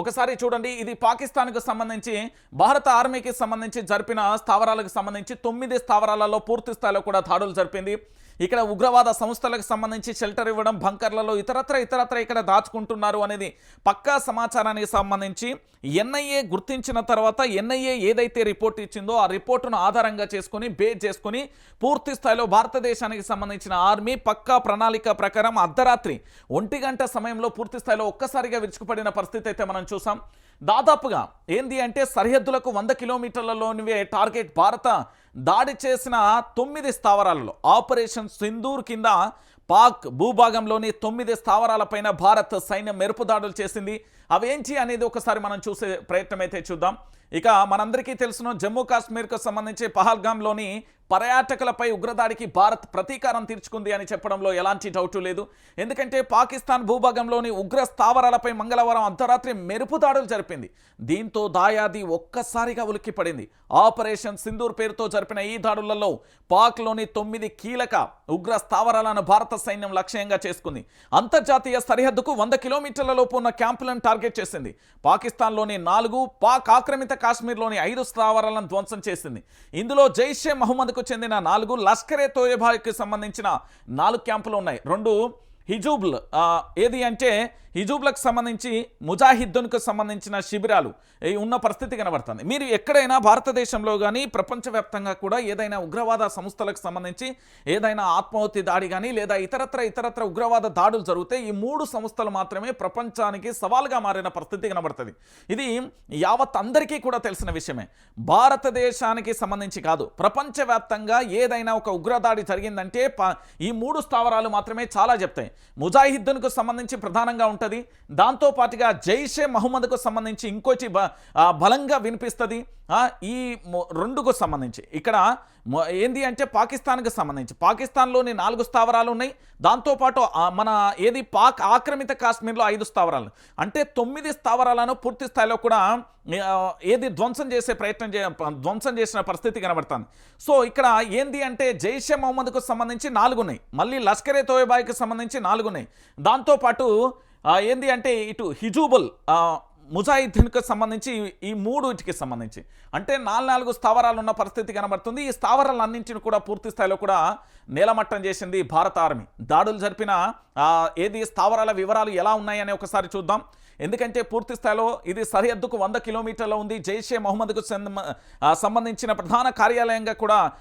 ఒకసారి చూడండి ఇది పాకిస్తాన్కు సంబంధించి భారత ఆర్మీకి సంబంధించి జరిపిన స్థావరాలకు సంబంధించి తొమ్మిది స్థావరాలలో పూర్తి స్థాయిలో కూడా దాడులు జరిపింది. ఇక్కడ ఉగ్రవాద సంస్థలకు సంబంధించి షెల్టర్ ఇవ్వడం బంకర్లలో ఇతరత్ర ఇతరత్ర ఇక్కడ దాచుకుంటున్నారు అనేది పక్కా సమాచారానికి సంబంధించి ఎన్ఐఏ గుర్తించిన తర్వాత ఎన్ఐఏ ఏదైతే రిపోర్ట్ ఇచ్చిందో ఆ రిపోర్టును ఆధారంగా చేసుకొని బేస్ చేసుకొని పూర్తి స్థాయిలో భారతదేశానికి సంబంధించిన ఆర్మీ పక్కా ప్రణాళిక ప్రకారం అర్ధరాత్రి ఒంటి గంట సమయంలో పూర్తి స్థాయిలో ఒక్కసారిగా విరుచుకుపడిన పరిస్థితి అయితే మనం చూసాం. దాదాపుగా ఏంది అంటే సరిహద్దులకు వంద కిలోమీటర్లలోనివే టార్గెట్ భారత దాడి చేసిన తొమ్మిది స్థావరాలలో ఆపరేషన్ సింధూర్ కింద పాక్ భూభాగంలోని తొమ్మిది స్థావరాలపైన భారత్ సైన్యం మెరుపు దాడులు చేసింది. అవేంటి అనేది ఒకసారి మనం చూసే ప్రయత్నం అయితే చూద్దాం. ఇక మనందరికీ తెలుసును జమ్మూ కాశ్మీర్కు సంబంధించి పహల్గామ్లోని పర్యాటకులపై ఉగ్రదాడికి భారత్ ప్రతీకారం తీర్చుకుంది అని చెప్పడంలో ఎలాంటి డౌటు లేదు. ఎందుకంటే పాకిస్తాన్ భూభాగంలోని ఉగ్ర స్థావరాలపై మంగళవారం అర్ధరాత్రి మెరుపు దాడులు జరిపింది. దీంతో దాయాది ఒక్కసారిగా ఉలిక్కిపడింది. ఆపరేషన్ సింధూర్ పేరుతో జరిపిన ఈ దాడులలో పాక్లోని తొమ్మిది కీలక ఉగ్ర స్థావరాలను భారత సైన్యం లక్ష్యంగా చేసుకుంది. అంతర్జాతీయ సరిహద్దుకు వంద కిలోమీటర్ల లోపు ఉన్న క్యాంపులను టార్గెట్ చేసింది. పాకిస్తాన్లోని నాలుగు పాక్ ఆక్రమిత కాశ్మీర్లోని ఐదు స్థావరాలను ధ్వంసం చేసింది. ఇందులో జైషే మహమ్మద్కు చెందిన నాలుగు లష్కరే తోయబాకి సంబంధించిన నాలుగు క్యాంపులు ఉన్నాయి. రెండు హిజూబ్ల్ ఏది అంటే హిజూబ్లకు సంబంధించి ముజాహిద్దన్కు సంబంధించిన శిబిరాలు ఉన్న పరిస్థితి కనబడుతుంది. మీరు ఎక్కడైనా భారతదేశంలో కానీ ప్రపంచవ్యాప్తంగా కూడా ఏదైనా ఉగ్రవాద సంస్థలకు సంబంధించి ఏదైనా ఆత్మాహుతి దాడి కానీ లేదా ఇతరత్ర ఇతరత్ర ఉగ్రవాద దాడులు జరిగితే ఈ మూడు సంస్థలు మాత్రమే ప్రపంచానికి సవాల్గా మారిన పరిస్థితి కనబడుతుంది. ఇది యావత్ అందరికీ కూడా తెలిసిన విషయమే. భారతదేశానికి సంబంధించి కాదు ప్రపంచవ్యాప్తంగా ఏదైనా ఒక ఉగ్రదాడి జరిగిందంటే ప- ఈ మూడు స్థావరాలు మాత్రమే చాలా చెప్తాయి. ముజాహిద్దన్కు సంబంధించి ప్రధానంగా ఉంటుంది. దాంతో పాటుగా జైషే మహమ్మద్కు సంబంధించి ఇంకోటి బ- బలంగా వినిపిస్తుంది. ఈ రెండుకు సంబంధించి. ఇక్కడ ఏంది అంటే పాకిస్తాన్కి సంబంధించి. పాకిస్తాన్లోని నాలుగు స్థావరాలు ఉన్నాయి. దాంతోపాటు మన ఏది పాక్ ఆక్రమిత కాశ్మీర్లో ఐదు స్థావరాలు. అంటే తొమ్మిది స్థావరాలను పూర్తి స్థాయిలో కూడా ఏది ధ్వంసం చేసే ప్రయత్నం చే ధ్వంసం చేసిన పరిస్థితి కనబడుతుంది. సో ఇక్కడ ఏంది అంటే జైషే మహమ్మద్కు సంబంధించి నాలుగు ఉన్నాయి మళ్ళీ లష్కరే తోయబాయికి సంబంధించి నాలుగు ఉన్నాయి దాంతోపాటు ఏంది అంటే ఇటు హిజూబుల్ ముజాహిద్దీన్కి సంబంధించి ఈ- ఈ మూడుటికి సంబంధించి. అంటే నాలుగు నాలుగు స్థావరాలు ఉన్న పరిస్థితి కనబడుతుంది. ఈ స్థావరాలన్నింటిని కూడా పూర్తి స్థాయిలో కూడా నేలమట్టం చేసింది భారత ఆర్మీ. దాడులు జరిపిన ఏది స్థావరాల వివరాలు ఎలా ఉన్నాయని ఒకసారి చూద్దాం. ఎందుకంటే పూర్తి స్థాయిలో ఇది సరిహద్దుకు వంద కిలోమీటర్ల ఉంది. జైషే మహమ్మద్కు సంబంధించిన ప్రధాన కార్యాలయంగా కూడా